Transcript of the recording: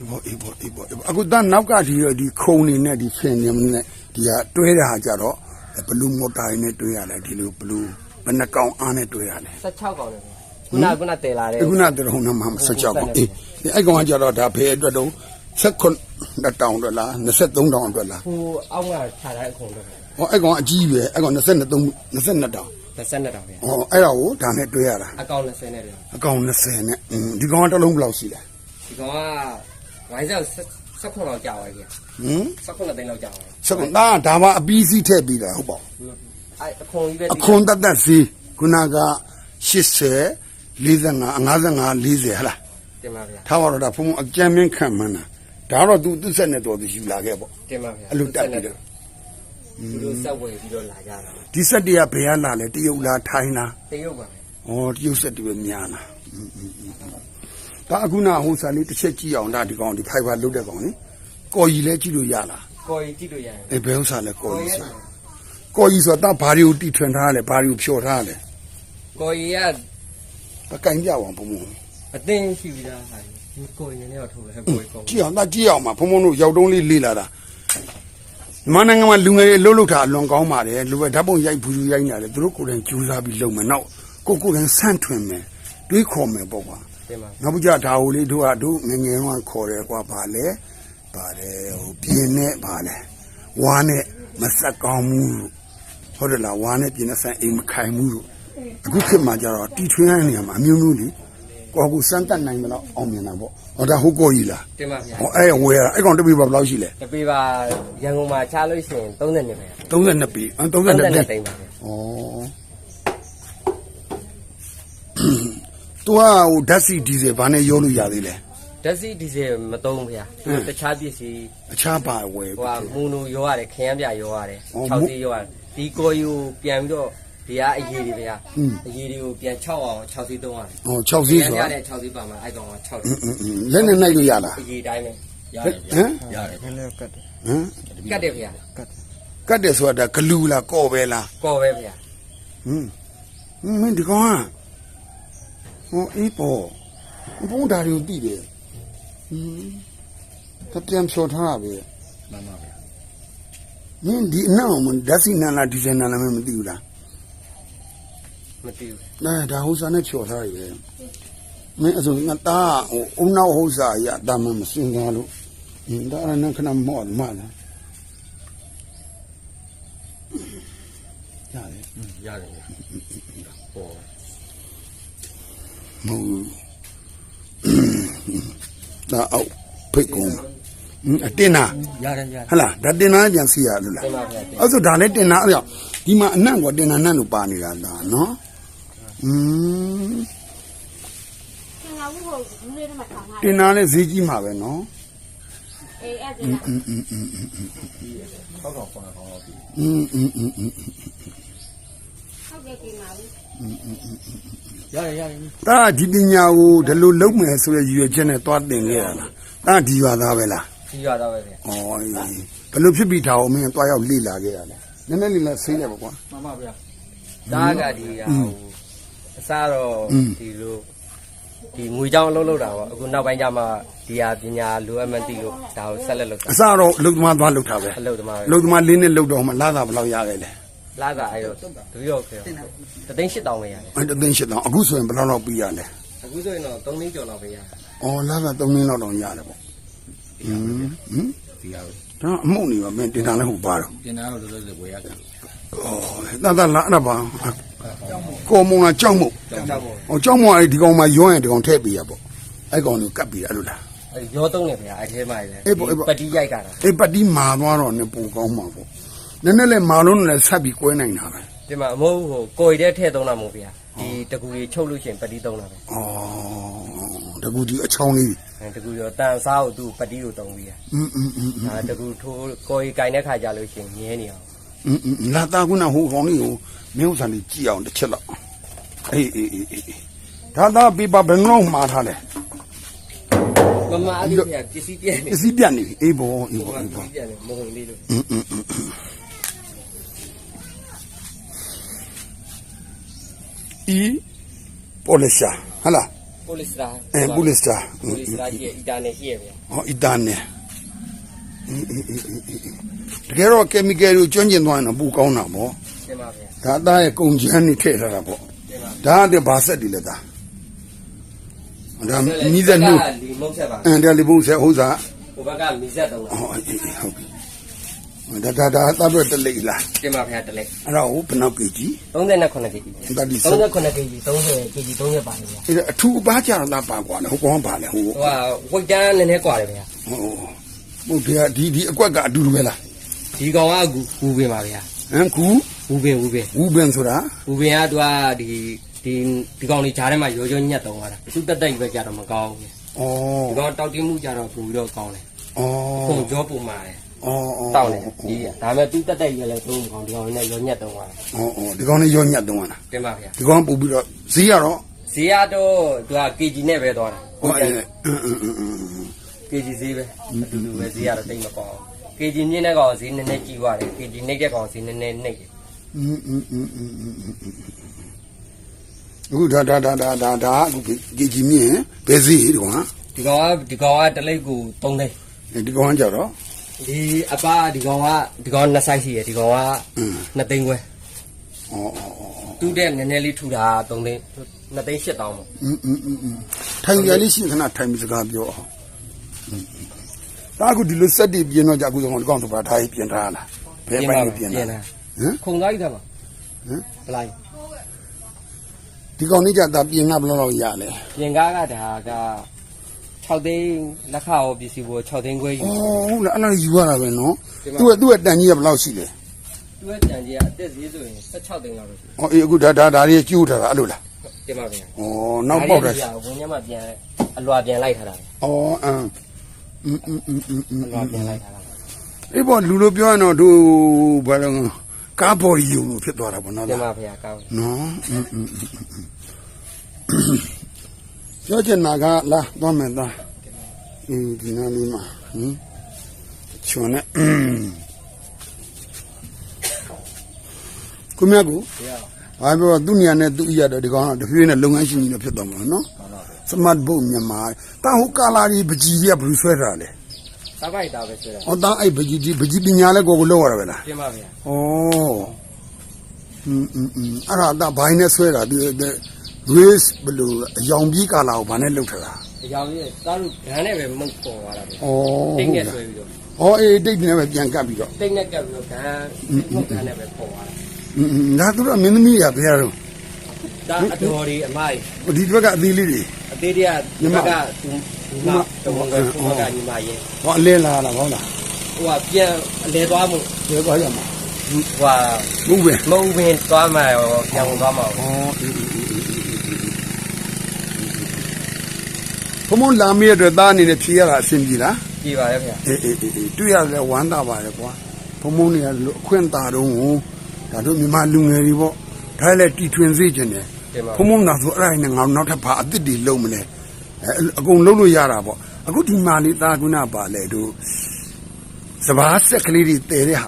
အေးပေါ့အေးပေါ့အေးပေါ့အေးပေါ့အခုတန်းနောက်ကဒီဒီခုံနေနဲ့ဒီဖင်နေနဲ့ဒီကတွဲတဲ့ဟာကြတော့ဘလူးမော်တာနဲ့တွဲရတယ်ဒီလိုဘလူးဘယ်နှကောင်အားနဲ့တွဲရတယ် 16កောင်တယ်ခုနခုနတည်လာတယ် အခုနကတော့နမ16ကောင်အေးဒီအဲ့ကောင်ကကြတော့ဒါဘယ်အတွက်တော့16တောင်အတွက်လား23တောင်အတွက်လား ဟိုအောက်ကခြားတဲ့အခုံတော့ ဟောအဲ့ကောင်အကြီးပဲအဲ့ကောင်23 22တောင် 22တောင်ဗျာ ဟောအဲ့ဒါကိုဒါနဲ့တွဲရတာ အကောင့်20နဲ့ဗျာ အကောင်20နဲ့อืมဒီကောင်ကတစ်လုံးဘယ်လောက်ရှိလဲ ဒီကောင်က ဝိုင်းဆက်16လောက်ကြာပါဗျာ ဟမ် 16သိန်းလောက်ကြာပါ စက္ကန့်ဒါဒါမှအပီးစီးထည့်ပြီးတာဟုတ်ပါဘူး အဲအခုံကြီးပဲ အခွန်တက်တက်စီခုနက80 45 55 40ဟလား တင်ပါဗျာ ထားပါတော့ဒါဖုံအကြမ်းမင်းခံမှန်းတာဒါတော့သူသူ့ဆက်နဲ့တော်သူယူလာခဲ့ပေါ့ တင်ပါဗျာ အဲ့လိုတက်ပြီးတော့ ဒီလိုဆက်ဝယ်ပြီးတော့လာကြတာ ဒီဆက်တည်းကဘယ်ကလာလဲတရုတ်လားထိုင်းလား တရုတ်ပါဗျာ ဩတရုတ်ဆက်တည်းပဲများလားอืมอืมอืม ဒါအခုနဟိုစာလေးတစ်ချက်ကြည့်အောင်ဒါဒီကောင်ဒီဖိုင်ဘာလုတ်တဲ့ကောင်လေကော်ကြီးလဲကြည့်လို့ရလားကိုကြီးကြည့်လို့ရတယ်အဲဘယ်ဥစ္စာလဲကော်ကြီးဆိုကော်ကြီးဆိုတာဘာတွေကိုတီထွင်ထားလဲဘာတွေကိုဖြော်ထားလဲကိုကြီးကပကင်ပြအောင်ဘုံဘုံအသိရှိပြီးသားဟာဒီကိုကြီးနဲ့တော့ထိုးတယ်ကိုကြီးကောကြည့်အောင်ဒါကြည့်အောင်ပါဘုံဘုံတို့ရောက်တုံးလေးလေ့လာတာမန္တနိုင်ငံမှာလူငယ်တွေလှုပ်လှုပ်တာအလွန်ကောင်းပါတယ်လူပဲဓာတ်ပုံရိုက်ဘူးရိုက်နေတယ်သူတို့ကိုယ်တိုင်ကြိုးစားပြီးလုပ်မယ်နောက်ကိုကိုယ်တိုင်ဆန့်ထွင်မယ်တွေးခေါ်မယ်ပေါ့ကွာ တင်ပါနောက်ပြီးကြဒါဟိုလေးတို့ကတို့ငယ်ငယ်ကခေါ်တယ်ကွာဗာလဲဗာလဲဟိုပြင်းနဲ့ဗာလဲဝါနဲ့မဆက်ကောင်းဘူးလို့ဟုတ်တယ်လားဝါနဲ့ပြင်းနဲ့ဆန်အိမ်မခိုင်ဘူးလို့အခုခေတ်မှာကျတော့တီထွင်ရတဲ့နေရာမှာအမျိုးမျိုးလေကိုယ့်ကိုစမ်းတက်နိုင်မလို့အောင်မြင်တာပေါ့ဟောဒါဟုတ်ကိုကြီးလားတင်ပါဗျာဟောအဲ့ဝယ်ရအဲ့ကောင်တပီဘယ်လောက်ရှိလဲတပေးပါရန်ကုန်မှာချလို့ရှိရင်30နှစ်ပဲ32ปี32 32ปีသိန်းပါဗျာဩ ။ तू ကဟိုဓာတ်ဆီဒီဇယ်ဘာနဲ့ရောလို့ရသေးလဲဓာတ်ဆီဒီဇယ်မသုံးဘူးဗျာသူတခြားပစ္စည်း။အခြားပါဝယ်ဟိုဟာမူနိုရောရတယ်ခရမ်းပြရောရတယ်ဟော6သေးရောရတယ်ဒီကိုယူပြန်ပြီးတော့ဒီကအရေးတွေဗျာအရေးတွေကိုပြန်6အောင်6သေးသုံးရတယ်။ဟော6ဈေးဆိုရတော့တယ်6သေးပါမှာအဲ့ကောင်က6သေးလက်နဲ့နှိုက်လို့ရလားအရေးတိုင်းပဲရတယ်ဟမ်ရတယ်နည်းနည်းကတ်တယ်ဟမ်ကတ်တယ်ဗျာကတ်တယ်ကတ်တယ်ဆိုတာဒါဂလူလားကော့ပဲလားကော်ပဲဗျာဟွန်းဟွန်းမင်းဒီကောင်က ဟောအေးပေါ်ဘုံဓာရီကိုတိတယ်ဟမ်တပြန်ဖြော်ထားပဲမှန်ပါဗျာမင်းဒီအနောက်မဓာတ်စီနန်လားဒီဇယ်နန်လားမင်းမသိဘူးလားမသိဘူးအဲဒါဟိုစာနဲ့ဖြော်ထားရပဲမင်းအစုံငါသားဟိုအုံနောက်ဟိုစာရတာမှမစင်သွားလို့ဟင်းဒါရနခဏမော့မလားရတယ် อืมရတယ်ဗျာဟော မဟုတ်ဘူးဒါအောက်ဖိတ်ကုန်ဟင်းအတင်နာ ရတယ်ရတယ် ဟဟလားဒါတင်နာပြန်စီရလို့လား တင်ပါဗျာ အဲ့ဆိုဒါလည်းတင်နာအဲ့ကြောင့်ဒီမှာအနံ့ကတင်နာနတ်လို့ပါနေတာဒါနော်อืม သင်္ကန်းဘူးကိုလူလေးတွေမှာထောင်ထား တ တယ် င်နာလည်းဈေးကြီးမှာပဲနော် အေးအဲ့ဒါက อืมอืมอืมอืม ဆောက်တော့ခေါင်းတော့တော့ပြီ อืมอืมอืมอืม ဟုတ်ကဲ့ပြင်ပါဘူး ရတယ်ရတယ်ဒါဒီပညာကိုဒီလိုလုံးမယ်ဆိုရရည်ရွယ်ချက်နဲ့တွားတင်ခဲ့ရလားဒါဒီရွာသားပဲလားကြီးရတော့ပဲဗျာဩအေးဘယ်လိုဖြစ်ပြီးဒါအောင်မင်းတွားရောက်လေ့လာခဲ့ရလဲနည်းနည်းလေးလဲဆေးတယ်ပေါ့ကွာမှန်ပါဗျာဒါကဒီဟာဟိုအစားတော့อืมဒီလိုဒီငွေကြောင်းအလုပ်လုပ်တာပေါ့အခုနောက်ပိုင်းကျမှဒီဟာပညာလိုအပ်မှန်းသိလို့ဒါကိုဆက်လက်လုပ်တာအစတော့လုံသမားသွားလှုပ်တာပဲအလုပ်သမားပဲလုံသမားလေးနဲ့လှုပ်တော့မှလာတာဘယ်လောက်ရခဲ့လဲ လာတာအဲ့တော့တပည့်တော်ခေတသိန်း8000ပဲရတယ်အဲ့တသိန်းရှစ်တောင်အခုဆိုရင်ဘယ်လောက်လောက်ပြီးရလဲအခုဆိုရင်တော့3သိန်းကျော်လောက်ပဲရတယ်ဩလာတာ3သိန်းလောက်တောင်ရတယ်ပေါ့ဟင်းဟင်ဒီဟာပဲဒါအမှုန့်နေပါမင်းတင်တာလည်းဟုတ်ပါတော့ပြင်သားတော့လောလောဆယ်ဝယ်ရတာဩတတ်တတ်လာအဲ့ဒါပါကောမုံလားကြောက်မို့ကြောက်ကြောက်ပေါ့။ဟောကြောက်မောအဲ့ဒီကောင်မှရောရင်ဒီကောင်ထည့်ပေးရပေါ့။အဲ့ကောင်ကိုကတ်ပြီးအဲ့လိုလားအဲ့ရောသုံးနေဗျာအဲ့ထဲမှာလေအေးပေါ့အေးပေါ့ပတိရိုက်တာတာ။အေးပတ်တီးမာသွားတော့နေပုံကောင်းမှာပေါ့။ နည်းနည်းလေးမာလုံးနဲ့ဆက်ပြီးကွဲနိုင်တာပဲ ဒီမှာအမိုးဟိုကိုရီတဲ့ထည့်သုံးတာမဟုတ်ဗျာဒီတကူကြီးချုပ်လို့ရှိရင်ပတိသုံးတာပဲ ။အော်တကူဒီအချောင်းလေး အဲတကူရောတန်စားကိုသူပတိကိုသုံးပြီးရ ။อืมอืมอืม ဒါတကူထိုးကိုရီကင်တဲ့ခါကြလို့ရှိရင်မြဲနေအောင် อืมอืมလာတာကုနာဟိုကောင်လေးကိုမင်းဥစ္စာလေးကြည့်အောင်တစ်ချက်လောက်။အေးအေးအေးအေးဒါသာပြပဘယ်နှလုံးမှားထားလဲ မမအဲ့ဒီကပစ္စည်းပြည့်နေ ။ပစ္စည်းပြတ်နေပြီ။အေးဘောအေး ဟို ဘော က အေး ပ ဘော စ္စည်းပြည့်နေမဟုတ်လေးလို့ อืมอื ဤပေါ်လက်ရှာဟလာပိုလစ်စတာအဲပူလစ်စတာပိုလစ်စတာရှိရအီတာနယ်ရှိရဗျာဟောအီတန်နဲ့အင်းအင်းအင်းအင်းအင်းတကယ်တော့ကီမီကယ်ကိုကျွမ်းကျင်သွားရင်တော့ပူကောင်းတာပေါ့တင်ပါဗျာဒါအသားရဲ့ကုံချမ်းနေထည့်ထားတာပေါ့တင်ပါဒါကတည်းဘာဆက်ဒီလဲသားဒါမိသက်နှုတ်လီမုတ်ဆက်ပါအန်တယ်လီဘုံဆက်ဟုတ်စားဟိုဘက်ကမီဆက်တော့ဟောအေးအေးဟုတ်ပြီ ဒါဒါဒါသတ်ရတလိလားတင်ပါဗျာတလိအဲ့တော့ဘယ်နောက်ကကြီး32ခုနှစ်ကကြီး38ခုနှစ်ကကြီး30ကကြီး30ပါတယ်ဗျာအဲ့အထူးအပားကြတာပါကွာလေဟိုကောင်ပါလေဟိုဟိုဝိတ်တန်းနည်းနည်းကွာတယ်ဗျာဟုတ်ဟုတ်ဗျာဒီဒီအကွက်ကအတူတူပဲလားဒီကောင်ကကူကူပင်ပါဗျာဟမ်ကူကူပင်ကူပင်ကူပင်ဆိုတာကူပင်ကသူကဒီဒီဒီကောင်လေးဂျားထဲမှာရောရောညက်တော့သွားတာသူတက်တက်ကြီးပဲကြာတော့မကောင်းဘူးဩဒီကောင်တောက်တင်းမှုကြာတော့ပူပြီးတော့ကောင်းတယ်ဩခုံကြောပူမာတယ် အော်တောက်နေဒီကဒါပေမဲ့သူတက်တက်ကြီးလည်းသုံးကောင်ဒီကောင်နဲ့ရောညက်သုံးပါအော်အော်ဒီကောင်နဲ့ရောညက်သုံးပါလားတင်ပါဗျာဒီကောင်ပူပြီးတော့ဈေးကတော့ဈေးကတော့သူက KG နဲ့ပဲသွားတာဟုတ်တယ်။ KG ဈေးပဲအတူတူပဲဈေးကတော့တိတ်မကောင်း KG မြင့်တဲ့ကောင်ဈေးနည်းနည်းကြီးသွားတယ် KG နှိမ့်တဲ့ကောင်ဈေးနည်းနည်းနှိမ့်တယ်အခုဒါဒါဒါဒါဒါဒါအခုကြီးကြီးမြင်ဘယ်စီဒီကောင်ကဒီကောင်ကဒီကောင်ကတလိပ်ကို3သိန်းဒီကောင်ကကြတော့ ဒီအပဒီကောင်ကဒီကောင်နှစ်ဆိုင်ရှိရဒီကောင်က อืม 2သိန်းခွဲ ဩဩဩ တူးတဲ့နည်းနည်းလေးထူတာ3သိန်း2သိန်း8တောင်းပေါ့ อืมอืมอืมอืมထိုင်ရလေးရှိခဏထိုင်ပြီးစကားပြောအောင်อืมဒါအခုဒီလိုစက်တီပြင်တော့ကြအခုကောင်ဒီကောင်ဆိုပါထားပြင်ထားလားဘယ်ပိုင်းပြင်တာဟမ် ခုံသားကြီးကမှာ ဟမ် ပလိုက် ဒီကောင်လေးကြတာပြင်ကဘယ်လောက်လောက်ရလဲ ပြင်ကားကဒါက 6သိန်းလက်ခရောပစ္စည်းပေါ်6သိန်းခွဲယူဩဟုတ်လားအဲ့လိုယူရတာပဲနော်သူ့ရဲ့သူ့ရဲ့တန်ကြီးကဘယ်လောက်ရှိလဲသူ့ရဲ့တန်ကြီးကအသက်ဈေးဆိုရင်16သိန်းလောက်ပဲရှိဩအေးအခုဒါဒါဒါတွေကျိုးထားတာအဲ့လိုလားတင်ပါဗျာဩနောက်ပေါက်တာဝင်ညမှာပြန်အလွာပြန်လိုက်ထားတာဩအမ်အင်းအင်းအင်းအင်းအလွာပြန်လိုက်ထားတာအေးပေါ့လူလိုပြောရင်တော့တို့ဘာလဲကားပေါ်ရီယုံလို့ဖြစ်သွားတာပေါ့နော်တင်ပါဗျာကားနော် ပြောချင်တာကလာသွားမယ်သားอืมဒီနားလေးမှာဟင်ချွန်နဲ့อืมကိုမြတ်ကို ဗျာ ဘာပြောသူ့နေရာနဲ့သူ့အရာတော့ဒီကောင်ကတဖြည်းဖြည်းနဲ့လုပ်ငန်းရှင်ကြီးတော့ဖြစ်သွားမှာနော်စမတ်ဘုတ်မြန်မာတာဟိုကာလာကြီးပကြီးကြီးကဘယ်လိုဆွဲထားလဲ စပိုက်တာပဲဆွဲတာ ဟောတာအဲ့ပကြီးကြီးပကြီးပညာလဲကိုကိုလောက်ရတာပဲလား တင်ပါဗျာ ဩอืมอืมอืมအဲ့ဒါအတာဘိုင်းနဲ့ဆွဲတာဒီ သွေးဘလို့အယောင်ပြေးကာလာကိုဗာနဲ့လှုပ်ထတာအကြောင်းကြီးသားတို့ဓာတ်နဲ့ပဲမုတ်ပေါ်သွားတာပဲဩတိတ်နဲ့ဆွဲပြီးတော့ဩအေးတိတ်နဲ့ပဲပြန်ကပ်ပြီးတော့တိတ်နဲ့ကပ်ပြီးတော့ဓာတ်မုတ်ဓာတ်နဲ့ပဲပေါ်သွားအင်းအင်းဒါသူတို့ကမင်းသမီးတွေကဘယ်ရတော့တာဒါအတော်ဒီအမကြီးဒီဘက်ကအသေးလေးတွေအသေးတည်းကဘက်ကသူသူမတော်ဝင်ကသူမကညီမရဲ့ဟောအလဲလာတာဟုတ်လားဟိုကပြန်အလဲသွားမှုလဲသွားရမှာဟိုကမုတ်ဝင်မုတ်ဝင်သွားမှာရောပြန်ဝင်သွားမှာဩအေးအေးအေး အေးဘုံမလာမီးရတဲ့သားအနေနဲ့ဖြေရတာအဆင်ပြေလားကြည်ပါရဲ့ဗျာအေးအေးအေးအေးတွေ့ရတယ်ဝမ်းသာပါတယ်ကွာဘုံမုံနေရလို့အခွင့်သာတော့ဟိုဒါတို့မြန်မာလူငယ်တွေပေါ့ဒါလည်းတီထွင်စေခြင်းတယ်တင်ပါဘုံမုံသာဆိုအဲ့ဒါနဲ့ငါနောက်ထပ်ဘာအစ်စ်တွေလုံးမလဲအဲအကုန်လုံးလို့ရတာပေါ့အခုဒီမာလေးသားကုနာပါလေတို့စဘာဆက်ကလေးတွေတဲတဲ့ဟာ